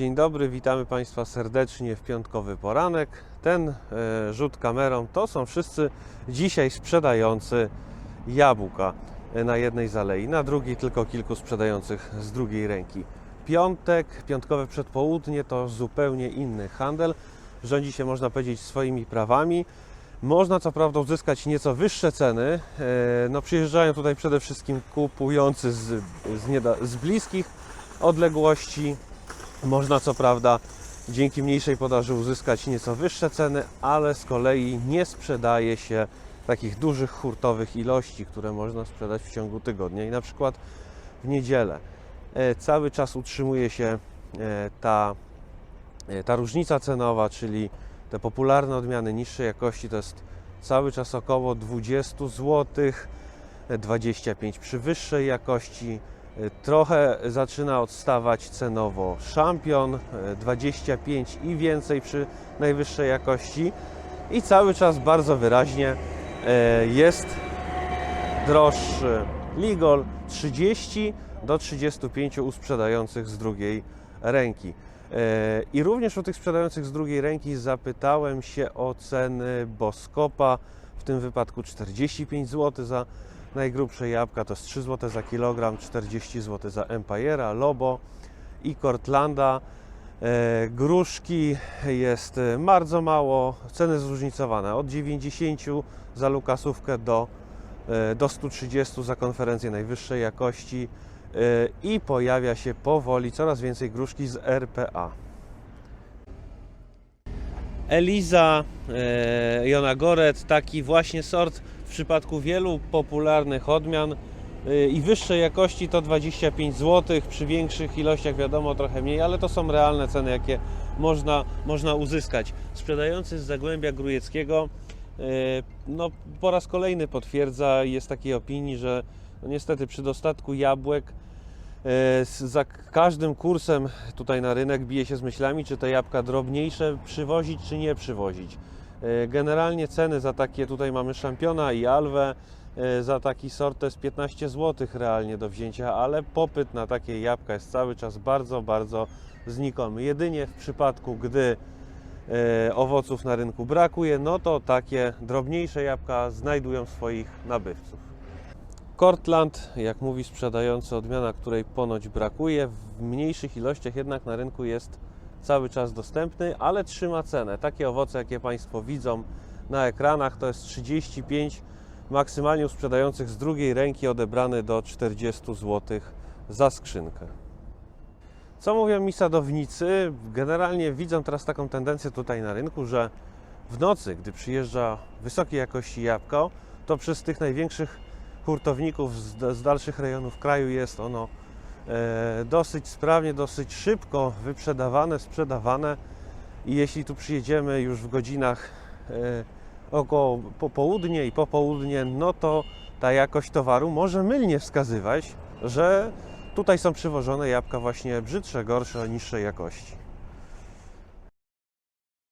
Dzień dobry, witamy Państwa serdecznie w piątkowy poranek. Ten e, rzut kamerą to są wszyscy dzisiaj sprzedający jabłka e, na jednej z alei, na drugiej tylko kilku sprzedających z drugiej ręki. Piątek, piątkowe przedpołudnie to zupełnie inny handel. Rządzi się, można powiedzieć, swoimi prawami. Można co prawda uzyskać nieco wyższe ceny. E, No, przyjeżdżają tutaj przede wszystkim kupujący z, z, nieda- z bliskich odległości. Można co prawda dzięki mniejszej podaży uzyskać nieco wyższe ceny, ale z kolei nie sprzedaje się takich dużych hurtowych ilości, które można sprzedać w ciągu tygodnia i na przykład w niedzielę. E, Cały czas utrzymuje się e, ta, e, ta różnica cenowa, czyli te popularne odmiany niższej jakości to jest cały czas około 20 zł, 25 przy wyższej jakości. E, Trochę zaczyna odstawać cenowo szampion, e, 25 i więcej przy najwyższej jakości. I cały czas bardzo wyraźnie e, jest droższy Ligol 30 do 35 u sprzedających z drugiej ręki. E, I również u tych sprzedających z drugiej ręki zapytałem się o ceny Boskopa, w tym wypadku 45 zł za najgrubsze jabłka, to jest 3 zł za kilogram, 40 zł za Empire'a, Lobo i Cortlanda. E, Gruszki jest e, bardzo mało, ceny zróżnicowane od 90 za lukasówkę do, e, do 130 za konferencję najwyższej jakości i pojawia się powoli coraz więcej gruszki z RPA. Eliza e, Jonagoret, taki właśnie sort w przypadku wielu popularnych odmian e, i wyższej jakości to 25 zł, przy większych ilościach wiadomo trochę mniej, ale to są realne ceny, jakie można, można uzyskać. Sprzedający z Zagłębia Grujeckiego e, no, po raz kolejny potwierdza, jest takiej opinii, że no, niestety przy dostatku jabłek Za każdym kursem tutaj na rynek bije się z myślami, czy te jabłka drobniejsze przywozić, czy nie przywozić. E, Generalnie ceny za takie, tutaj mamy szampiona i alwę, e, za taki sort to jest 15 zł realnie do wzięcia, ale popyt na takie jabłka jest cały czas bardzo, bardzo znikomy. Jedynie w przypadku, gdy e, owoców na rynku brakuje, no to takie drobniejsze jabłka znajdują swoich nabywców. Cortland, jak mówi sprzedający, odmiana, której ponoć brakuje, w mniejszych ilościach jednak na rynku jest cały czas dostępny, ale trzyma cenę. Takie owoce, jakie Państwo widzą na ekranach, to jest 35, maksymalnie sprzedających z drugiej ręki odebrany do 40 zł za skrzynkę. Co mówią mi sadownicy? Generalnie widzą teraz taką tendencję tutaj na rynku, że w nocy, gdy przyjeżdża wysokiej jakości jabłko, to przez tych największych hurtowników z, z dalszych rejonów kraju jest ono e, dosyć sprawnie, dosyć szybko wyprzedawane, sprzedawane i jeśli tu przyjedziemy już w godzinach e, około popołudnie i popołudnie, no to ta jakość towaru może mylnie wskazywać, że tutaj są przywożone jabłka właśnie brzydsze, gorsze, niższej jakości.